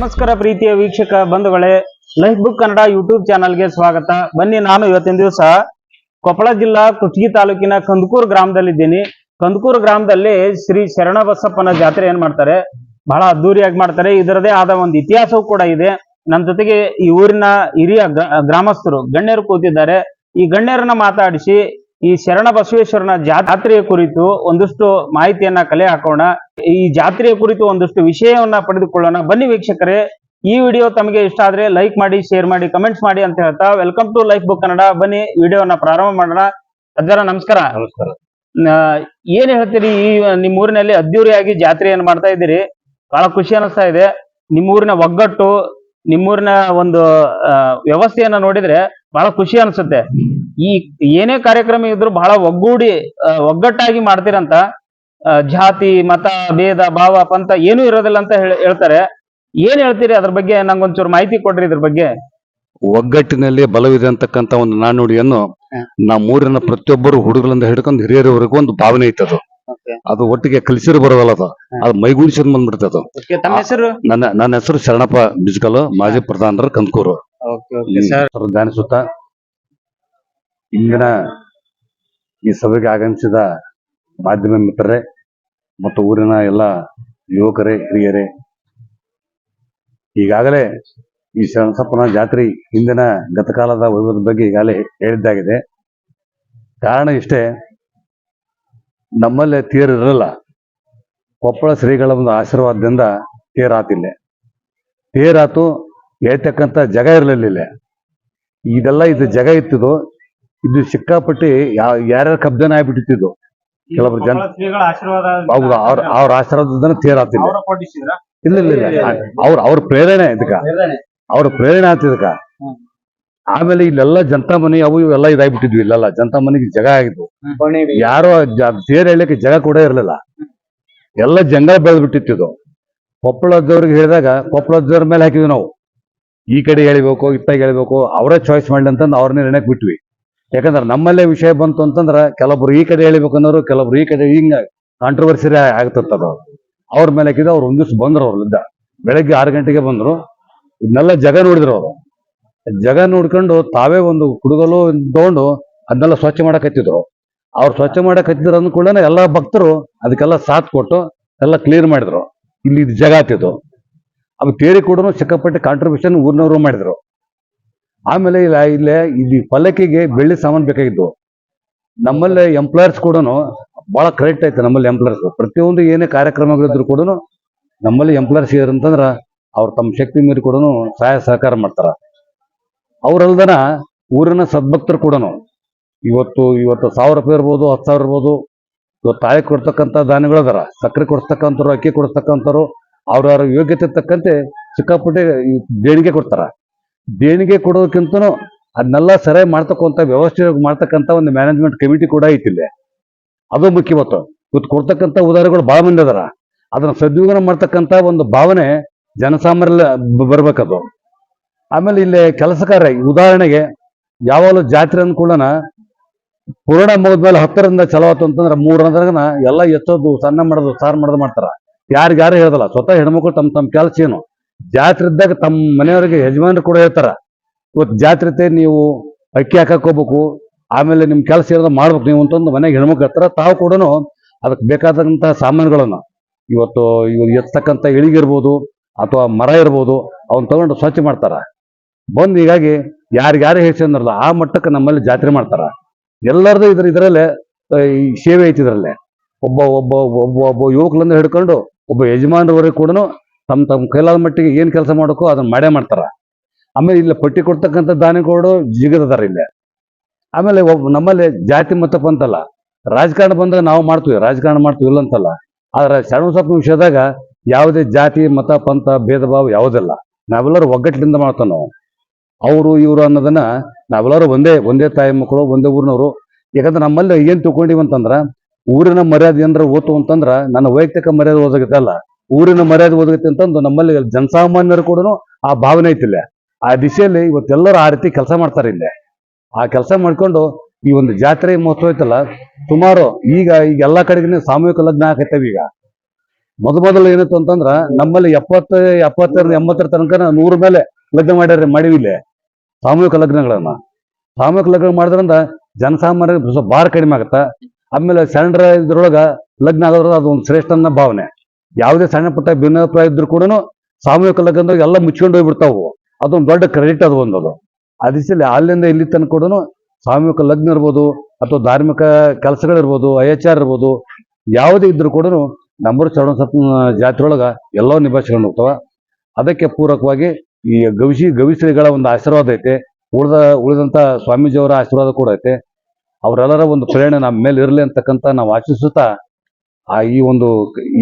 ನಮಸ್ಕಾರ ಪ್ರೀತಿಯ ವೀಕ್ಷಕ ಬಂಧುಗಳೇ, ಲೈಫ್ ಬುಕ್ ಕನ್ನಡ ಯೂಟ್ಯೂಬ್ ಚಾನಲ್ಗೆ ಸ್ವಾಗತ. ಬನ್ನಿ ನಾನು ಇವತ್ತಿನ ದಿವಸ ಕೊಪ್ಪಳ ಜಿಲ್ಲಾ ಕುಷ್ಟಗಿ ತಾಲೂಕಿನ ಕಂದಕೂರು ಗ್ರಾಮದಲ್ಲಿದ್ದೀನಿ. ಕಂದಕೂರ್ ಗ್ರಾಮದಲ್ಲಿ ಶ್ರೀ ಶರಣಬಸಪ್ಪನ ಜಾತ್ರೆ ಏನ್ ಮಾಡ್ತಾರೆ? ಬಹಳ ಅದ್ದೂರಿಯಾಗಿ ಮಾಡ್ತಾರೆ. ಇದರದೇ ಆದ ಒಂದು ಇತಿಹಾಸವೂ ಕೂಡ ಇದೆ. ನನ್ನ ಜೊತೆಗೆ ಈ ಊರಿನ ಹಿರಿಯ ಗ್ರ- ಗ್ರಾಮಸ್ಥರು ಗಣ್ಯರು ಕೂತಿದ್ದಾರೆ. ಈ ಗಣ್ಯರನ್ನ ಮಾತಾಡಿಸಿ ಈ ಶರಣ ಬಸವೇಶ್ವರನ ಜಾತ್ರೆಯ ಕುರಿತು ಒಂದಷ್ಟು ಮಾಹಿತಿಯನ್ನ ಕಲೆ ಹಾಕೋಣ. ಈ ಜಾತ್ರೆಯ ಕುರಿತು ಒಂದಷ್ಟು ವಿಷಯವನ್ನ ಪಡೆದುಕೊಳ್ಳೋಣ. ಬನ್ನಿ ವೀಕ್ಷಕರೇ ಈ ವಿಡಿಯೋ ತಮಗೆ ಇಷ್ಟ ಆದ್ರೆ ಲೈಕ್ ಮಾಡಿ ಶೇರ್ ಮಾಡಿ ಕಮೆಂಟ್ಸ್ ಮಾಡಿ ಅಂತ ಹೇಳ್ತಾ welcome to life book Kannada. ಬನ್ನಿ ವಿಡಿಯೋನ ಪ್ರಾರಂಭ ಮಾಡೋಣ. ಅದರ ನಮಸ್ಕಾರ. ನಮಸ್ಕಾರ. ಏನ್ ಹೇಳ್ತೀರಿ ಈ ನಿಮ್ಮ ಊರಿನಲ್ಲಿ ಅದ್ದೂರಿಯಾಗಿ ಜಾತ್ರೆಯನ್ನು ಮಾಡ್ತಾ ಇದ್ದೀರಿ? ಬಹಳ ಖುಷಿ ಅನಿಸ್ತಾ ಇದೆ. ನಿಮ್ಮೂರಿನ ಒಗ್ಗಟ್ಟು ನಿಮ್ಮೂರಿನ ಒಂದು ವ್ಯವಸ್ಥೆಯನ್ನ ನೋಡಿದ್ರೆ ಬಹಳ ಖುಷಿ ಅನ್ಸುತ್ತೆ. ಈ ಏನೇ ಕಾರ್ಯಕ್ರಮ ಇದ್ರು ಬಹಳ ಒಗ್ಗೂಡಿ ಒಗ್ಗಟ್ಟಾಗಿ ಮಾಡ್ತೀರಂತ ಜಾತಿ ಮತ ಭೇದ ಭಾವ ಪಂಥ ಏನೂ ಇರೋದಿಲ್ಲ ಅಂತ ಹೇಳ್- ಹೇಳ್ತಾರೆ. ಏನ್ ಹೇಳ್ತೀರಿ ಅದ್ರ ಬಗ್ಗೆ? ನಂಗೊಂಚೂರು ಮಾಹಿತಿ ಕೊಡ್ರಿ ಇದ್ರ ಬಗ್ಗೆ. ಒಗ್ಗಟ್ಟಿನಲ್ಲಿ ಬಲವಿದೆ ಅಂತಕ್ಕಂತ ಒಂದು ನಾಣ್ಣುಡಿಯನ್ನು. ನಮ್ಮೂರಿನ ಪ್ರತಿಯೊಬ್ಬರು ಹುಡುಗರಿಂದ ಹಿಡ್ಕೊಂಡು ಹಿರಿಯರವರೆಗೂ ಒಂದು ಭಾವನೆ ಐತೆ ಅದು. ಅದು ಒಟ್ಟಿಗೆ ಕಲಿಸಿರು ಬರೋದಲ್ಲ ಅದು. ಅದು ಮೈಗೂಡಿಸಿದ್ ಬಂದ್ಬಿಡ್ತದ ನನ್ನ ನನ್ನ ಹೆಸರು ಶರಣಪ್ಪ ಬಿಜ್ಕಲ್ ಮಾಜಿ ಪ್ರಧಾನರ ಕಂದಕೂರು. ಧ್ಯಾನಿಸುತ್ತ ಇಂದಿನ ಈ ಸಭೆಗೆ ಆಗಮಿಸಿದ ಮಾಧ್ಯಮ ಮಿತ್ರರೇ ಮತ್ತು ಊರಿನ ಎಲ್ಲ ಯುವಕರೇ ಹಿರಿಯರೇ ಈಗಾಗಲೇ ಈ ಶರಣಸಪ್ಪನ ಜಾತ್ರೆ ಹಿಂದಿನ ಗತಕಾಲದ ವೈಭವದ ಬಗ್ಗೆ ಈಗಾಗಲೇ ಹೇಳಿದ್ದಾಗಿದೆ. ಕಾರಣ ಇಷ್ಟೇ ನಮ್ಮಲ್ಲೇ ತೇರು ಇರಲ್ಲ ಕೊಪ್ಪಳ ಶ್ರೀಗಳ ಒಂದು ಆಶೀರ್ವಾದದಿಂದ ತೇರಾತಿಲ್ಲ. ತೇರಾತು ಹೇಳ್ತಕ್ಕಂಥ ಜಾಗ ಇರಲಿಲ್ಲ ಇಲ್ಲಿ. ಇದೆಲ್ಲ ಇದು ಜಾಗ ಇತ್ತಿದು ಇದು ಸಿಕ್ಕಾಪಟ್ಟಿ ಯಾವ ಯಾರ್ಯಾರ ಕಬ್ಜನ ಆಗ್ಬಿಟ್ಟಿತ್ತಿದ್ದು. ಕೆಲವೊಬ್ರು ಜನ ಹೌದು ಅವ್ರ ಅವ್ರ ಆಶೀರ್ವಾದದಿಂದ ತೇರಾತಿಲ್ಲ ಇಲ್ಲ. ಇಲ್ಲ ಇಲ್ಲ ಅವ್ರ ಅವ್ರ ಪ್ರೇರಣೆ ಇದಕ್ಕ. ಅವ್ರ ಪ್ರೇರಣೆ ಆತ ಇದಕ್ಕ. ಆಮೇಲೆ ಇಲ್ಲೆಲ್ಲ ಜನತಾ ಮನೆ ಅವು ಇವೆಲ್ಲ ಇದಾಗ್ಬಿಟ್ಟಿದ್ವಿ ಇಲ್ಲೆಲ್ಲ. ಜನತಾ ಮನೆಗೆ ಜಾಗ ಆಗಿದ್ವು. ಯಾರೋ ತೇರ್ ಹೇಳಕ್ಕೆ ಜಗ ಕೂಡ ಇರಲಿಲ್ಲ. ಎಲ್ಲ ಜಂಗಲ ಬೆಳೆದ್ಬಿಟ್ಟಿತ್ತು ಇದು. ಕೊಪ್ಪಳದವ್ರಿಗೆ ಹೇಳಿದಾಗ ಕೊಪ್ಪಳದವ್ರ ಮೇಲೆ ಹಾಕಿದ್ವಿ ನಾವು. ಈ ಕಡೆ ಎಳಿಬೇಕು ಇತ್ತಾಗ ಹೇಳಬೇಕು, ಅವರೇ ಚಾಯ್ಸ್ ಮಾಡಿ ಅಂತಂದು ಅವ್ರನ್ನೇ ನೆನಕ್ ಬಿಟ್ವಿ. ಯಾಕಂದ್ರೆ ನಮ್ಮಲ್ಲೇ ವಿಷಯ ಬಂತು ಅಂತಂದ್ರೆ ಕೆಲವೊಬ್ರು ಈ ಕಡೆ ಹೇಳಬೇಕು ಅನ್ನೋರು ಕೆಲವೊಬ್ರು ಈ ಕಡೆ ಹಿಂಗ ಕಾಂಟ್ರವರ್ಸಿ ಆಗ್ತಿರ್ತದ ಅವ್ರ ಮೇಲೆ ಹಾಕಿದ ಅವ್ರು ಒಂದು ದಿವ್ಸ ಬಂದ್ರು ಅವ್ರಲ್ಲಿದ್ದ ಬೆಳಗ್ಗೆ ಆರು ಗಂಟೆಗೆ ಬಂದ್ರು. ಇದನ್ನೆಲ್ಲ ಜಗ ನೋಡಿದ್ರು ಅವರು. ಜಗ ನೋಡ್ಕೊಂಡು ತಾವೇ ಒಂದು ಕುಡುಗಲು ತಗೊಂಡು ಅದನ್ನೆಲ್ಲ ಸ್ವಚ್ಛ ಮಾಡಕ್ ಹತ್ತಿದ್ರು. ಅವ್ರು ಸ್ವಚ್ಛ ಮಾಡಕ್ ಹತ್ತಿದ್ರು ಅಂದ್ಕೊಳ್ಳೆ ಎಲ್ಲ ಭಕ್ತರು ಅದಕ್ಕೆಲ್ಲ ಸಾಥ್ ಕೊಟ್ಟು ಎಲ್ಲ ಕ್ಲಿಯರ್ ಮಾಡಿದ್ರು. ಇಲ್ಲಿ ಇದು ಜಗ ಆತಿತ್ತು ಅದು ತೇರಿ ಕೂಡ ಸಿಕ್ಕಾಪಟ್ಟೆ ಕಾಂಟ್ರಿಬ್ಯೂಷನ್ ಊರಿನವರು ಮಾಡಿದ್ರು. ಆಮೇಲೆ ಇಲ್ಲ, ಇಲ್ಲೇ ಇಲ್ಲಿ ಪಲ್ಲಕ್ಕಿಗೆ ಬೆಳ್ಳಿ ಸಾಮಾನು ಬೇಕಾಗಿದ್ದು ನಮ್ಮಲ್ಲಿ ಎಂಪ್ಲಾಯರ್ಸ್ ಕೂಡ ಬಹಳ ಕರೆಕ್ಟ್ ಐತೆ ನಮ್ಮಲ್ಲಿ ಎಂಪ್ಲಾಯರ್ಸ್ ಪ್ರತಿಯೊಂದು ಏನೇ ಕಾರ್ಯಕ್ರಮಗಳಿದ್ರು ಕೂಡ ನಮ್ಮಲ್ಲಿ ಎಂಪ್ಲಾಯರ್ಸ್ ಅಂತಂದ್ರ ಅವ್ರು ತಮ್ಮ ಶಕ್ತಿ ಮೀರಿ ಕೂಡ ಸಹಾಯ ಸಹಕಾರ ಮಾಡ್ತಾರ. ಅವರಲ್ದನ ಊರಿನ ಸದ್ಭಕ್ತರು ಕೂಡ ಇವತ್ತು ಇವತ್ತು ಸಾವಿರ ರೂಪಾಯಿ ಇರ್ಬೋದು, ಹತ್ತು ಸಾವಿರ ಇರ್ಬೋದು, ಇವತ್ತು ತಾಯಿ ಕೊಡ್ತಕ್ಕಂಥ ದಾನಿಗಳದಾರ. ಸಕ್ಕರೆ ಕೊಡಿಸ್ತಕ್ಕಂಥವ್ರು ಅಕ್ಕಿ ಕೊಡಿಸ್ತಕ್ಕಂಥವ್ರು ಅವ್ರವ್ರ ಯೋಗ್ಯತೆ ತಕ್ಕಂತೆ ಸಿಕ್ಕಾಪಟ್ಟೆ ದೇಣಿಗೆ ಕೊಡ್ತಾರ. ದೇಣಿಗೆ ಕೊಡೋದಕ್ಕಿಂತನೂ ಅದನ್ನೆಲ್ಲ ಸರಿ ಮಾಡ್ತಕ್ಕಂಥ ವ್ಯವಸ್ಥೆ ಮಾಡ್ತಕ್ಕಂಥ ಒಂದು ಮ್ಯಾನೇಜ್ಮೆಂಟ್ ಕಮಿಟಿ ಕೂಡ ಐತಿಲ್ಲ ಅದು ಮುಖ್ಯವತ್ತು ಇವತ್ತು ಕೊಡ್ತಕ್ಕಂಥ ಉದಾಹರಣೆಗಳು ಬಹಳ ಮಂದಿ ಅದಾರ. ಅದನ್ನ ಸದ್ವಿಗನ ಮಾಡ್ತಕ್ಕಂಥ ಒಂದು ಭಾವನೆ ಜನಸಾಮಾನ್ಯ ಬರ್ಬೇಕದು ಆಮೇಲೆ ಇಲ್ಲಿ ಕೆಲಸಕಾರ ಉದಾಹರಣೆಗೆ ಯಾವಾಗಲೂ ಜಾತ್ರೆ ಅಂದ್ಕೊಳ್ಳೋಣ ಪೂರ್ಣ ಮುಗಿದ್ಮೇಲೆ ಹತ್ತರಿಂದ ಚಲೋ ಆಯ್ತು ಅಂತಂದ್ರೆ ಮೂರನೇದ್ರಾಗನ ಎಲ್ಲ ಎತ್ತೋದು, ಸಣ್ಣ ಮಾಡೋದು, ಸಾರು ಮಾಡೋದು ಮಾಡ್ತಾರ. ಯಾರಿಗಾರು ಹೇಳ್ದಲ್ಲ, ಸ್ವತಃ ಹೆಣ್ಮಕ್ಳು ತಮ್ಮ ತಮ್ಮ ಕೆಲಸ ಏನು? ಜಾತ್ರೆ ಇದ್ದಾಗ ತಮ್ಮ ಮನೆಯವರಿಗೆ ಯಜಮಾನರು ಕೂಡ ಹೇಳ್ತಾರ, ಇವತ್ತು ಜಾತ್ರೆ ಐತೆ ನೀವು ಅಕ್ಕಿ ಹಾಕಕ್ ಹೋಗ್ಬೇಕು, ಆಮೇಲೆ ನಿಮ್ಮ ಕೆಲಸ ಇರೋದು ಮಾಡ್ಬೇಕು, ನೀವು ಅಂತಂದು ಮನೆಗೆ ಹೆಣ್ಮಕ್ಳು ಹೇಳ್ತಾರ, ತಾವು ಕೂಡ ಅದಕ್ಕೆ ಬೇಕಾದಂತಹ ಸಾಮಾನುಗಳನ್ನು, ಇವತ್ತು ಇವ್ ಎತ್ತಕ್ಕಂಥ ಇಳಿಗಿರ್ಬೋದು ಅಥವಾ ಮರ ಇರ್ಬೋದು ಅವನ್ನ ತಗೊಂಡು ಸ್ವಚ್ಛ ಮಾಡ್ತಾರ. ಬಂದು ಹೀಗಾಗಿ ಯಾರಿಗ್ಯಾರು ಹೆಚ್ಚಂದ್ರಲ್ಲ ಆ ಮಟ್ಟಕ್ಕೆ ನಮ್ಮಲ್ಲಿ ಜಾತ್ರೆ ಮಾಡ್ತಾರ. ಎಲ್ಲರದು ಇದ್ರ ಇದರಲ್ಲೇ, ಈ ಸೇವೆ ಐತಿ ಇದ್ರಲ್ಲೇ. ಒಬ್ಬ ಒಬ್ಬ ಒಬ್ಬ ಒಬ್ಬ ಯುವಕರಿಂದ ಹಿಡ್ಕೊಂಡು ಒಬ್ಬ ಯಜಮಾನರವರೆಗೆ ಕೂಡ ತಮ್ಮ ತಮ್ಮ ಕೈಲಾದ ಮಟ್ಟಿಗೆ ಏನು ಕೆಲಸ ಮಾಡಕ್ಕೋ ಅದನ್ನ ಮಾಡೇ ಮಾಡ್ತಾರ. ಆಮೇಲೆ ಇಲ್ಲಿ ಪಟ್ಟಿ ಕೊಡ್ತಕ್ಕಂಥ ದಾನಿಗಳು ಜಿಗದದಾರ ಇಲ್ಲಿ. ಆಮೇಲೆ ಒಬ್ಬ ನಮ್ಮಲ್ಲಿ ಜಾತಿ ಮತ ಅಂತಲ್ಲ ರಾಜಕಾರಣ ಬಂದಾಗ ನಾವು ಮಾಡ್ತೀವಿ, ರಾಜಕಾರಣ ಮಾಡ್ತೀವಿ ಇಲ್ಲ ಅಂತಲ್ಲ. ಆದ್ರೆ ಸ್ವಲ್ಪ ವಿಷಯದಾಗ ಯಾವುದೇ ಜಾತಿ, ಮತ, ಪಂಥ, ಭೇದ ಭಾವ ಯಾವುದಿಲ್ಲ. ನಾವೆಲ್ಲರೂ ಒಗ್ಗಟ್ಟಿನಿಂದ ಮಾಡ್ತಾವ ನಾವು. ಅವರು, ಇವರು ಅನ್ನೋದನ್ನ ನಾವೆಲ್ಲರೂ ಒಂದೇ ಒಂದೇ ತಾಯಿ ಮಕ್ಕಳು, ಒಂದೇ ಊರಿನವರು. ಯಾಕಂದ್ರೆ ನಮ್ಮಲ್ಲಿ ಏನ್ ತಿಳ್ಕೊಂಡಿವಿ ಅಂತಂದ್ರ ಊರಿನ ಮರ್ಯಾದೆ ಏನಾರ ಓತು ಅಂತಂದ್ರ ನನ್ನ ವೈಯಕ್ತಿಕ ಮರ್ಯಾದೆ ಓದಾಗತ್ತಲ್ಲ ಊರಿನ ಮರ್ಯಾದೆ ಓದಗತ್ತೆ ಅಂತಂದು ನಮ್ಮಲ್ಲಿ ಜನಸಾಮಾನ್ಯರು ಕೂಡ ಆ ಭಾವನೆ ಐತಿಲ್ಲ ಆ ದಿಶೆಯಲ್ಲಿ ಇವತ್ತೆಲ್ಲರೂ ಆ ರೀತಿ ಕೆಲಸ ಮಾಡ್ತಾರೆ ಇಲ್ಲೇ. ಆ ಕೆಲಸ ಮಾಡ್ಕೊಂಡು ಈ ಒಂದು ಜಾತ್ರೆ ಮಹೋತ್ಸವ ಐತಲ್ಲ, ಸುಮಾರು ಈಗ ಈಗ ಎಲ್ಲಾ ಕಡೆಗೆ ಸಾಮೂಹಿಕ ಲಗ್ನ ಆಕೈತವ ಈಗ. ಮೊದ ಮೊದಲು ಏನಿತ್ತು ಅಂತಂದ್ರ ನಮ್ಮಲ್ಲಿ ಎಪ್ಪತ್ತ ಎಪ್ಪತ್ತರ ಎಂಬತ್ತರ ತನಕ ನೂರ ಮೇಲೆ ಲಗ್ನ ಮಾಡ್ಯಾರ ಮಾಡಿವಿ ಇಲ್ಲಿ. ಸಾಮೂಹಿಕ ಲಗ್ನಗಳನ್ನ. ಸಾಮೂಹಿಕ ಲಗ್ನ ಮಾಡಿದ್ರಿಂದ ಜನಸಾಮಾನ್ಯ ಸ್ವಲ್ಪ ಭಾರ ಕಡಿಮೆ ಆಗತ್ತ? ಆಮೇಲೆ ಸಣ್ಣ ಇದ್ರೊಳಗ ಲಗ್ನ ಆಗೋದ್ರ ಒಂದು ಶ್ರೇಷ್ಠ ಅನ್ನೋ ಭಾವನೆ. ಯಾವುದೇ ಸಣ್ಣ ಪುಟ್ಟ ಭಿನ್ನಾಭಿಪ್ರಾಯ ಇದ್ರು ಕೂಡ ಸಾಮೂಹಿಕ ಲಗ್ನದಾಗ ಎಲ್ಲ ಮುಚ್ಕೊಂಡು ಹೋಗ್ಬಿಡ್ತಾವು. ಅದೊಂದು ದೊಡ್ಡ ಕ್ರೆಡಿಟ್ ಅದು ಒಂದದು ಅದಿಸಲಿ ಅಲ್ಲಿಂದ ಇಲ್ಲಿ ತನಕ ಕೂಡ ಸಾಮೂಹಿಕ ಲಗ್ನ ಇರ್ಬೋದು, ಅಥವಾ ಧಾರ್ಮಿಕ ಕೆಲಸಗಳಿರ್ಬೋದು ಅಯಚಾರ ಇರ್ಬೋದು, ಯಾವುದೇ ಇದ್ರು ಕೂಡ ನಂಬರ್ ಚರಣ ಜಾತ್ರೆಯೊಳಗ ಎಲ್ಲವೂ ನಿಭಾಯಿಸ್ಕೊಂಡು ಹೋಗ್ತಾವ. ಅದಕ್ಕೆ ಪೂರಕವಾಗಿ ಈ ಗವಿಶಿ ಗವಿಶ್ರೀಗಳ ಒಂದು ಆಶೀರ್ವಾದ ಐತೆ. ಉಳಿದ ಉಳಿದಂತ ಸ್ವಾಮೀಜಿಯವರ ಆಶೀರ್ವಾದ ಕೂಡ ಐತೆ. ಅವರೆಲ್ಲರ ಒಂದು ಪ್ರೇರಣೆ ನಮ್ಮ ಮೇಲೆ ಇರಲಿ ಅಂತಕ್ಕಂಥ ನಾವು ಆಶಿಸುತ್ತಾ ಆ ಈ ಒಂದು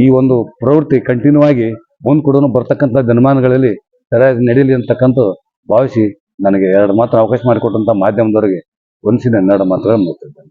ಈ ಒಂದು ಪ್ರವೃತ್ತಿ ಕಂಟಿನ್ಯೂ ಆಗಿ ಮುಂದ್ ಕೂಡ ಬರ್ತಕ್ಕಂಥ ದಿನಮಾನಗಳಲ್ಲಿ ಸರಿಯಾಗಿ ನಡೀಲಿ ಅಂತಕ್ಕಂಥ ಭಾವಿಸಿ ನನಗೆ ಎರಡು ಮಾತ್ರ ಅವಕಾಶ ಮಾಡಿಕೊಟ್ಟಂತ ಮಾಧ್ಯಮದವರಿಗೆ ಒಂದ್ಸಿನ ಎರಡು ಮಾತ್ರ ಮುಗಿಸಿದ್ದೇನೆ